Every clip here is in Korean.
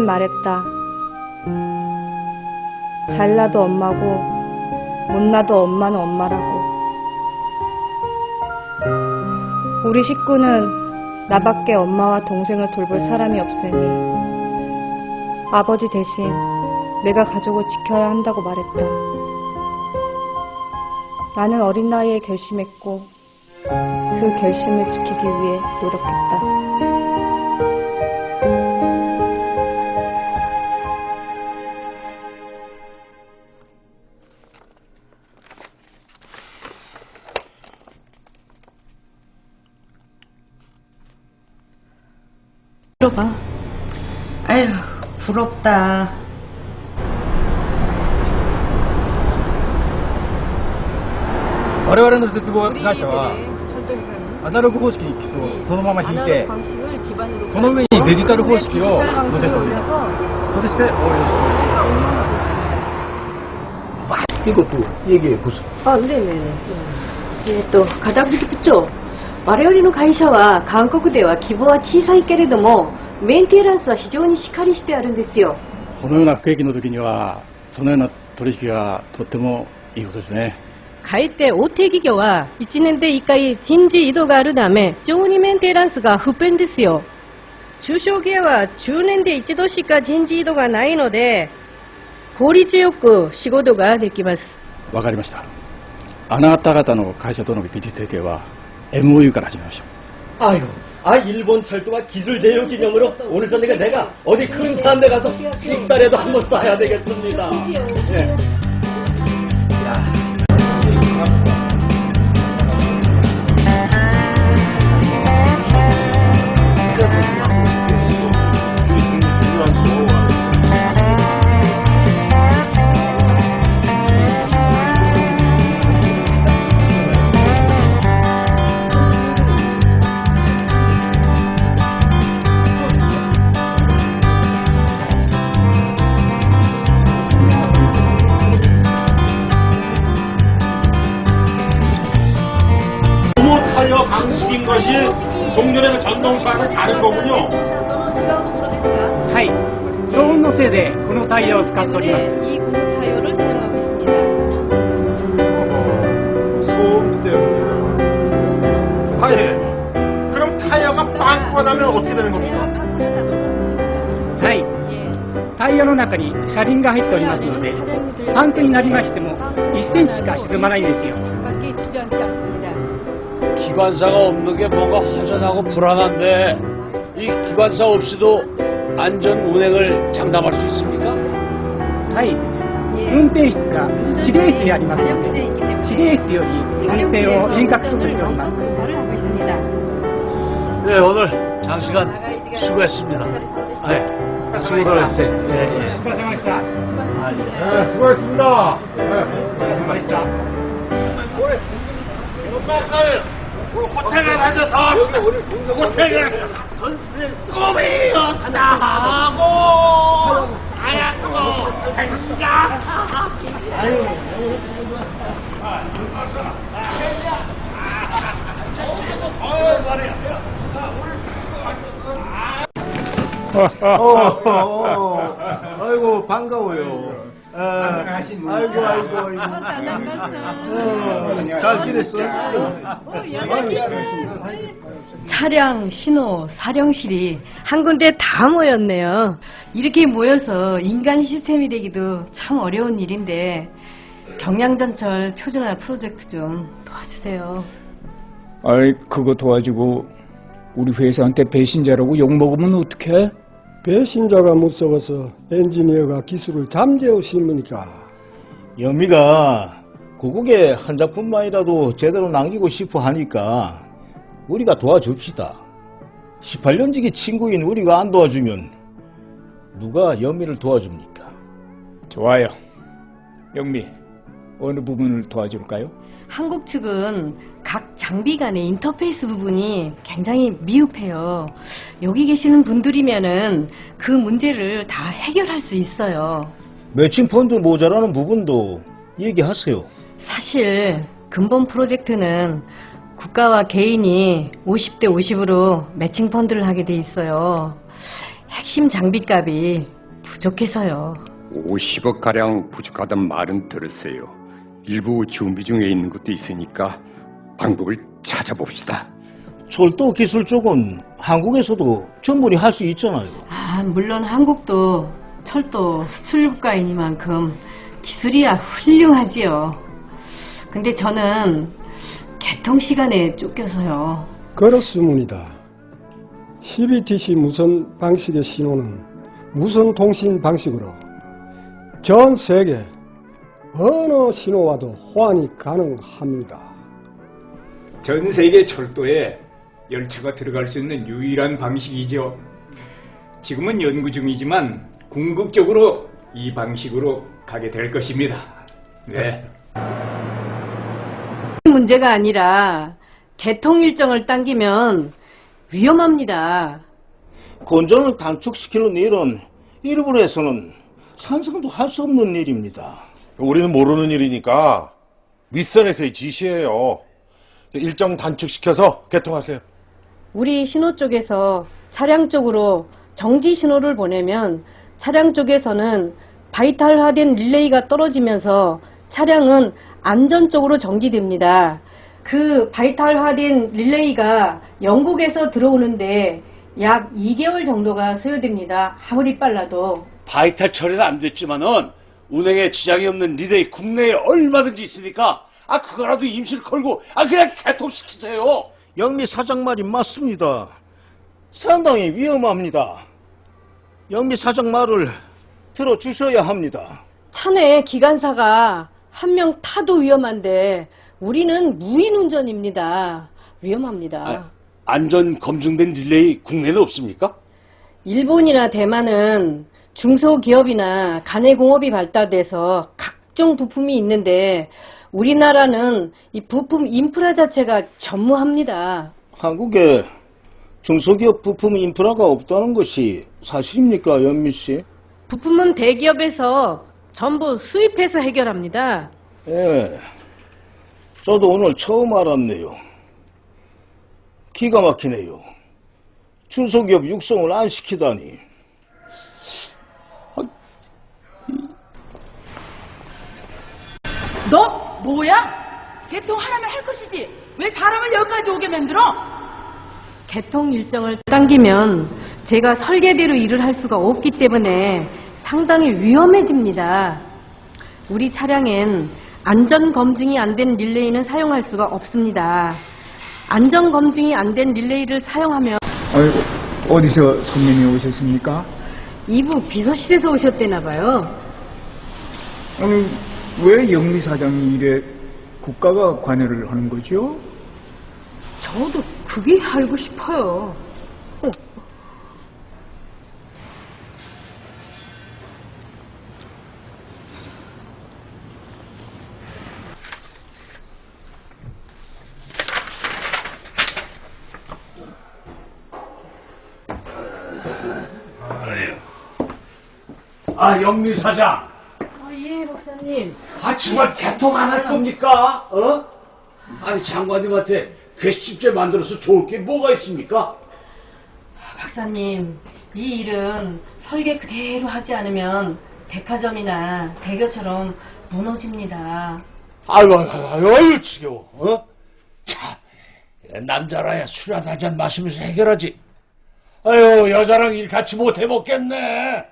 아빠는 말했다. 잘나도 엄마고, 못나도 엄마는 엄마라고. 우리 식구는 나밖에 엄마와 동생을 돌볼 사람이 없으니 아버지 대신 내가 가족을 지켜야 한다고 말했다. 나는 어린 나이에 결심했고 그 결심을 지키기 위해 노력했다. 부럽다. 我々の絶望会社はアナログ方式に基礎をそのまま引いてその上にデジタル方式を乗せておりますそして応用しております 이것도 얘기해 보세요. 아, 네네네.えっと、片付け部長。我々の会社は韓国では規模は小さいけれども、 メンテナンスは非常にしっかりしてあるんですよ。このような不景気の時にはそのような取引がとってもいいことですねかえって大手企業は1年で1回人事異動があるため、非常にメンテナンスが不便ですよ。中小企業は10年で一度しか人事異動がないので、効率よく仕事ができます。わかりましたあなた方の会社との技術提携は MOU から始めましょう아 유, 아 일본 철도와 기술 제휴 기념으로 오늘 저녁에 내가 어디 큰 산데 가서 식사라도 한번 싸야 되겠습니다. 예. に車輪が入っておりますのでパンクになりましても1センチしか沈まないんですよ 밖에 주저앉지 않습니다. 기관사가 없는 게 뭔가 허전하고 불안한데 이 기관사 없이도 안전 운행을 장담할 수 있습니까? はい運転室が指令室にありますので指令室より運転を遠隔操作しております 조사를 하고 있습니다. 네 오늘 장시간 수고했습니다. 네, 수고하셨어요. 예, 예. 수고하셨습니다. 네, 수고하셨습니다. 수고하셨습니다. 엄마를 호텔에 앉아서 호텔에 꿈이여 하고 하얗고 생각하고 어, 아이고 반가워요. 예. 아이고 아이고 아이고. 어, 잘 지냈어? 차량, 신호, 사령실이 한 군데 다 모였네요. 이렇게 모여서 인간 시스템이 되기도 참 어려운 일인데 경량전철 표준화 프로젝트 좀 도와주세요. 아이, 그거 도와주고 우리 회사한테 배신자라고 욕먹으면 어떡해? 배신자가 무서워서 엔지니어가 기술을 잠재워 심으니까 영미가 고국에 한 작품만이라도 제대로 남기고 싶어 하니까 우리가 도와줍시다. 18년 지기 친구인 우리가 안 도와주면 누가 영미를 도와줍니까? 좋아요. 영미, 어느 부분을 도와줄까요? 한국 측은 각 장비 간의 인터페이스 부분이 굉장히 미흡해요. 여기 계시는 분들이면은 그 문제를 다 해결할 수 있어요. 매칭 펀드 모자라는 부분도 얘기하세요. 사실 근본 프로젝트는 국가와 개인이 50대 50으로 매칭 펀드를 하게 돼 있어요. 핵심 장비값이 부족해서요. 50억 가량 부족하단 말은 들었어요. 일부 준비 중에 있는 것도 있으니까 방법을 찾아봅시다. 철도 기술 쪽은 한국에서도 충분히 할수 있잖아요. 아, 물론 한국도 철도 수출 국가이니만큼 기술이야 훌륭하지요. 근데 저는 개통 시간에 쫓겨서요. 그렇습니다. CBTC 무선 방식의 신호는 무선 통신 방식으로 전 세계 어느 신호와도 호환이 가능합니다. 전 세계 철도에 열차가 들어갈 수 있는 유일한 방식이죠. 지금은 연구 중이지만 궁극적으로 이 방식으로 가게 될 것입니다. 네. 문제가 아니라 개통 일정을 당기면 위험합니다. 건전을 단축시키는 일은 일부러 해서는 상상도 할 수 없는 일입니다. 우리는 모르는 일이니까 윗선에서의 지시예요. 일정 단축시켜서 개통하세요. 우리 신호 쪽에서 차량 쪽으로 정지 신호를 보내면 차량 쪽에서는 바이탈화된 릴레이가 떨어지면서 차량은 안전적으로 정지됩니다. 그 바이탈화된 릴레이가 영국에서 들어오는데 약 2개월 정도가 소요됩니다. 아무리 빨라도. 바이탈 처리는 안 됐지만은 운행에 지장이 없는 리레이 국내에 얼마든지 있으니까 아 그거라도 임시를 걸고 아 그냥 개통시키세요. 영미 사장 말이 맞습니다. 상당히 위험합니다. 영미 사장 말을 들어주셔야 합니다. 차내 기관사가 한 명 타도 위험한데 우리는 무인 운전입니다. 위험합니다. 아, 안전 검증된 릴레이 국내는 없습니까? 일본이나 대만은 중소기업이나 가내공업이 발달돼서 각종 부품이 있는데 우리나라는 이 부품 인프라 자체가 전무합니다. 한국에 중소기업 부품 인프라가 없다는 것이 사실입니까, 연미 씨? 부품은 대기업에서 전부 수입해서 해결합니다. 예. 저도 오늘 처음 알았네요. 기가 막히네요. 중소기업 육성을 안 시키다니. 너 뭐야? 개통하라면 할 것이지. 왜 사람을 여기까지 오게 만들어? 개통 일정을 당기면 제가 설계대로 일을 할 수가 없기 때문에 상당히 위험해집니다. 우리 차량엔 안전 검증이 안 된 릴레이는 사용할 수가 없습니다. 안전 검증이 안 된 릴레이를 사용하면 아이고, 어디서 손님이 오셨습니까? 이부 비서실에서 오셨대나 봐요. 아니, 왜 영미 사장이 이래 국가가 관여를 하는 거죠? 저도 그게 알고 싶어요. 어. 아 영미 사장. 아, 예, 목사님. 아 정말 개통 안 할 겁니까? 어? 아니 장관님한테 괘씸죄 만들어서 좋을 게 뭐가 있습니까? 박사님, 이 일은 설계 그대로 하지 않으면 백화점이나 대교처럼 무너집니다. 아유 아유 아유, 아유 지겨워. 어? 참 남자라야 술한잔 마시면서 해결하지. 아유 여자랑 일 같이 못 해 먹겠네.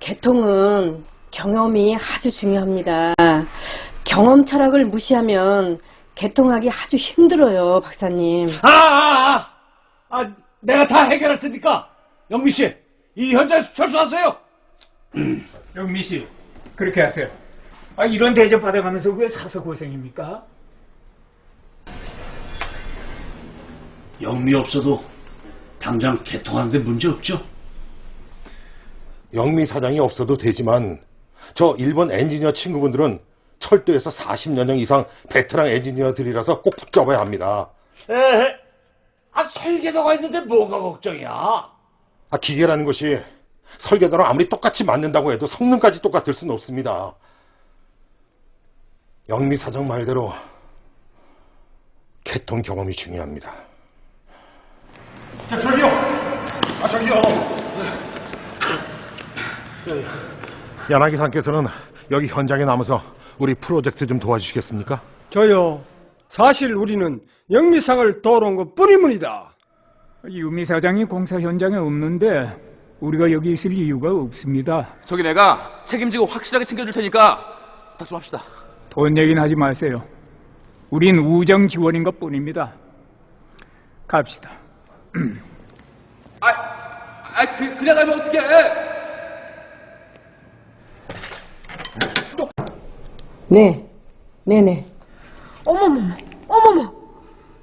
개통은 경험이 아주 중요합니다. 경험 철학을 무시하면 개통하기 아주 힘들어요, 박사님. 아, 아, 아, 아, 내가 다 해결할 테니까 영미 씨, 이 현장에서 철수하세요. 영미 씨, 그렇게 하세요. 아, 이런 대접 받아가면서 왜 사서 고생입니까? 영미 없어도 당장 개통하는데 문제 없죠? 영미 사장이 없어도 되지만 저 일본 엔지니어 친구분들은 철도에서 40년 이상 베테랑 엔지니어들이라서 꼭 붙잡아야 합니다. 에헤, 아 설계도가 있는데 뭐가 걱정이야? 아, 기계라는 것이 설계도랑 아무리 똑같이 맞는다고 해도 성능까지 똑같을 수는 없습니다. 영미 사장 말대로 개통 경험이 중요합니다. 자, 저기요. 아, 저기요. 야 나기상께서는 여기 현장에 남아서 우리 프로젝트 좀 도와주시겠습니까? 저요. 사실 우리는 영미상을 도러 온것 뿐입니다. 유미 사장이 공사 현장에 없는데 우리가 여기 있을 이유가 없습니다. 저기 내가 책임지고 확실하게 챙겨줄 테니까 부탁 좀 합시다. 돈 얘기는 하지 마세요. 우린 우정 지원인 것 뿐입니다. 갑시다. 아, 아 그, 그냥 가면 어떡해? 네, 네네. 어머머머, 어머머!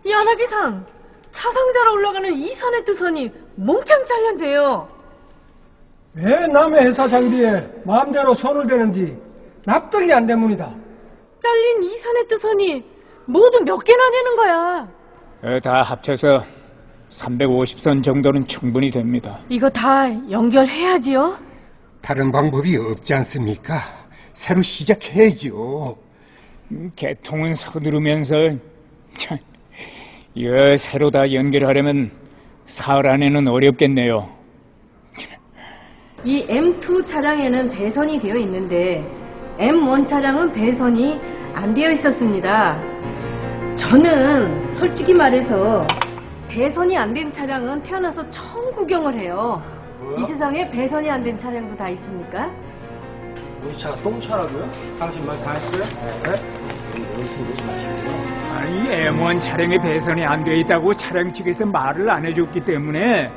이 아나기상! 차상자로 올라가는 이 산의 두 손이 몽땅 잘렸대요. 왜 남의 회사 장비에 마음대로 손을 대는지 납득이 안 됩니다. 잘린 이 산의 두 손이 모두 몇 개나 되는 거야. 어, 다 합쳐서 350선 정도는 충분히 됩니다. 이거 다 연결해야지요? 다른 방법이 없지 않습니까? 새로 시작해야죠. 음, 개통은 서두르면서 참, 이거 새로 다 연결하려면 사흘 안에는 어렵겠네요. 이 M2 차량에는 배선이 되어 있는데 M1 차량은 배선이 안 되어 있었습니다. 저는 솔직히 말해서 배선이 안 된 차량은 태어나서 처음 구경을 해요. 이 세상에 배선이 안 된 차량도 다 있습니까? 우리 차가 똥차라고요? 당신 말 다 했어요? 아니 M1 차량의 배선이 안 돼 있다고 차량 측에서 말을 안 해줬기 때문에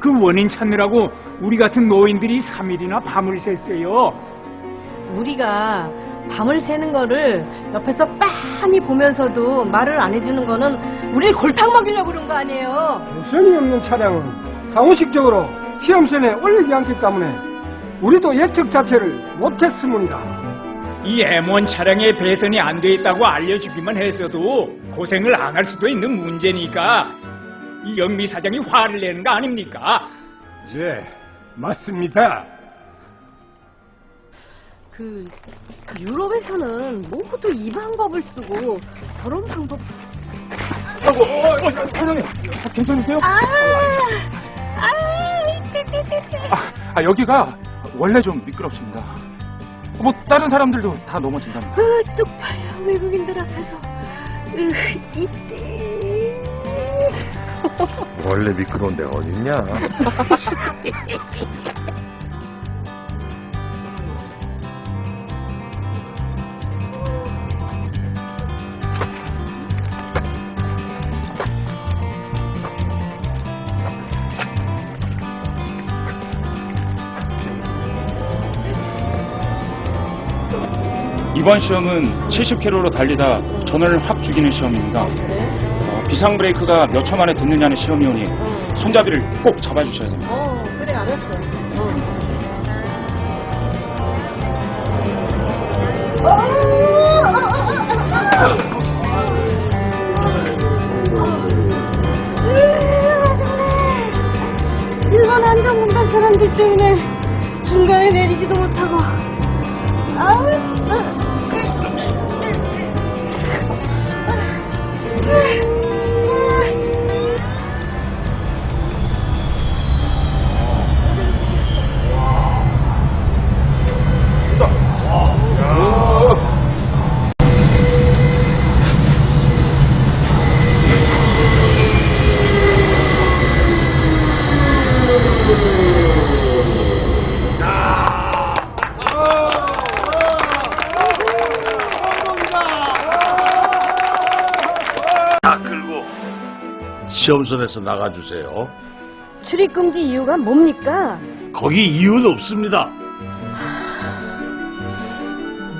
그 원인 찾느라고 우리 같은 노인들이 3일이나 밤을 샜어요. 우리가 밤을 새는 거를 옆에서 빤히 보면서도 말을 안 해주는 거는 우리 골탕 먹이려고 그런 거 아니에요? 배선이 없는 차량은 상호식적으로 시험선에 올리지 않기 때문에 우리도 예측 자체를 못했습니다. 이 M1 차량의 배선이 안 돼 있다고 알려주기만 했어도 고생을 안 할 수도 있는 문제니까 이 연미 사장이 화를 내는 거 아닙니까? 예, 맞습니다. 그 유럽에서는 모두 이 방법을 쓰고 저런 방법 아이고, 어, 어, 사장님, 괜찮으세요? 아, 아, 아, 아, 여기가 원래 좀 미끄럽습니다. 뭐 다른 사람들도 다 넘어진답니다. 아, 쪽팔려 외국인들 앞에서 으, 이때 원래 미끄러운 데가 어딨냐? 이번 시험은 70km로 달리다 전원을 확 죽이는 시험입니다. 어, 비상 브레이크가 몇 초 만에 듣느냐는 시험이오니 손잡이를 꼭 잡아주셔야 됩니다. 어 그래 알았어. 일본 안전문단 사람들 때문에 중간에 내리지도 못하고. 아우 시험선에서 나가주세요. 출입 금지 이유가 뭡니까? 거기 이유는 없습니다.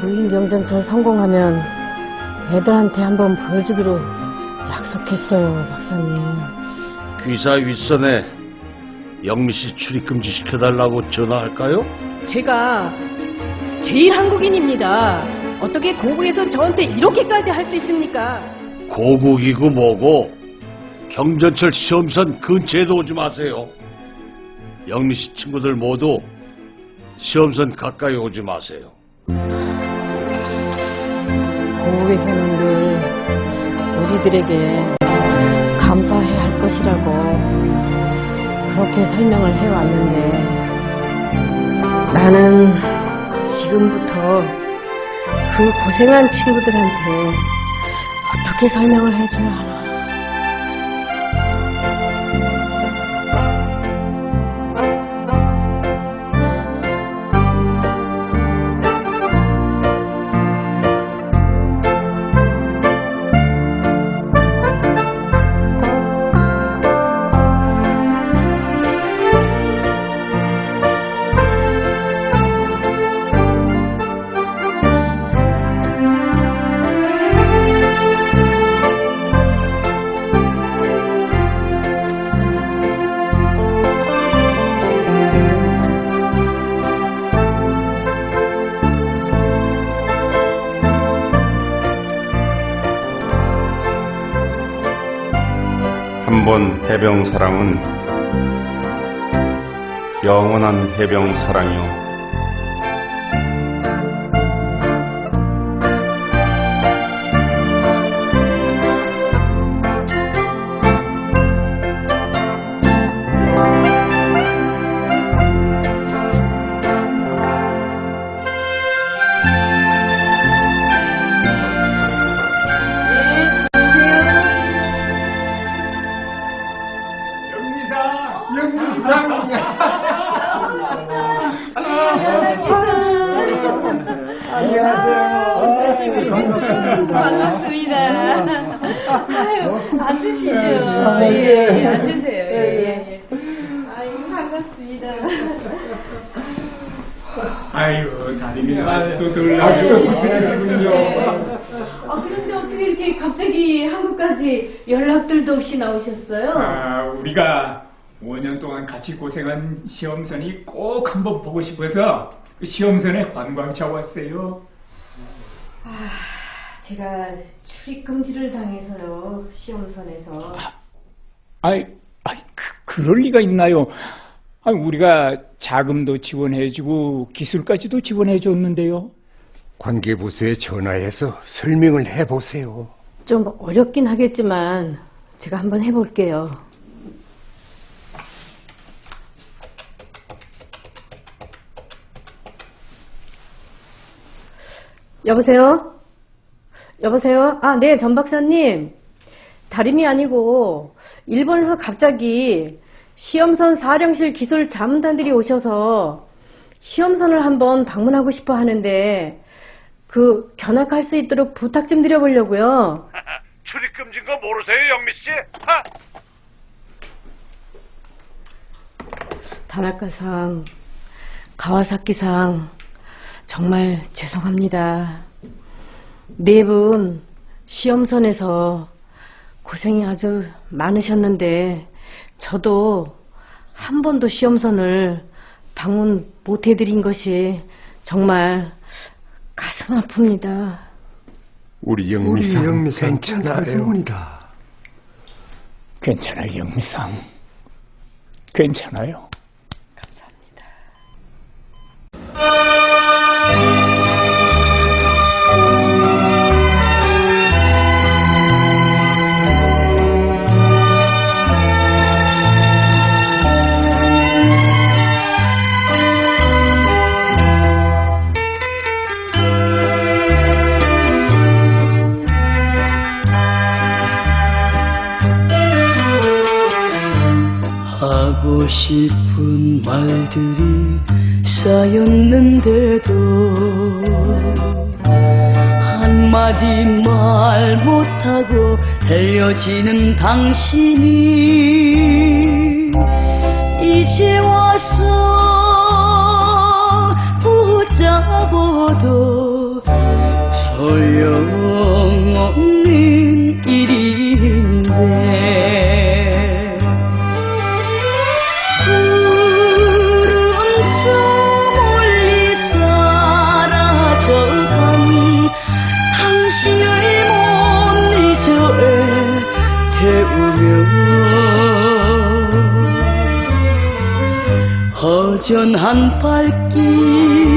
무인 경전철 성공하면 애들한테 한번 보여주기로 약속했어요, 박사님. 귀사 윗선에 영미 씨 출입금지 시켜달라고 전화할까요? 제가 제일 한국인입니다. 어떻게 고국에서 저한테 이렇게까지 할 수 있습니까? 고국이고 뭐고 경전철 시험선 근처에도 오지 마세요. 영미 씨 친구들 모두 시험선 가까이 오지 마세요. 고국에서는 늘 우리들에게 감사해야 할 것이라고 그렇게 설명을 해왔는데 날 나는 지금부터 그 고생한 친구들한테 어떻게 설명을 해줘야 하나. 해병 사랑은 영원한 해병 사랑이요. 연락들도 없이 나오셨어요? 아, 우리가 5년 동안 같이 고생한 시험선이 꼭 한번 보고 싶어서 그 시험선에 관광차 왔어요. 아, 제가 출입 금지를 당해서요, 시험선에서. 아이, 아이 그, 그럴 리가 있나요? 아, 우리가 자금도 지원해주고 기술까지도 지원해줬는데요. 관계부서에 전화해서 설명을 해보세요. 좀 어렵긴 하겠지만 제가 한번 해볼게요. 여보세요? 여보세요? 아, 네, 전 박사님. 다름이 아니고 일본에서 갑자기 시험선 사령실 기술 자문단들이 오셔서 시험선을 한번 방문하고 싶어 하는데 그 견학할 수 있도록 부탁 좀 드려보려고요. 출입 금지인 거 모르세요, 영미 씨? 하? 다나카상, 가와사키상, 정말 죄송합니다. 네 분 시험선에서 고생이 아주 많으셨는데 저도 한 번도 시험선을 방문 못 해드린 것이 정말 가슴 아픕니다. 우리 영미상, 영미상 괜찮아요. 괜찮아요, 영미상. 괜찮아요. 하고 싶은 말들이 쌓였는데도 한마디 말 못하고 헤어지는 당신이 이제 와 전한 발길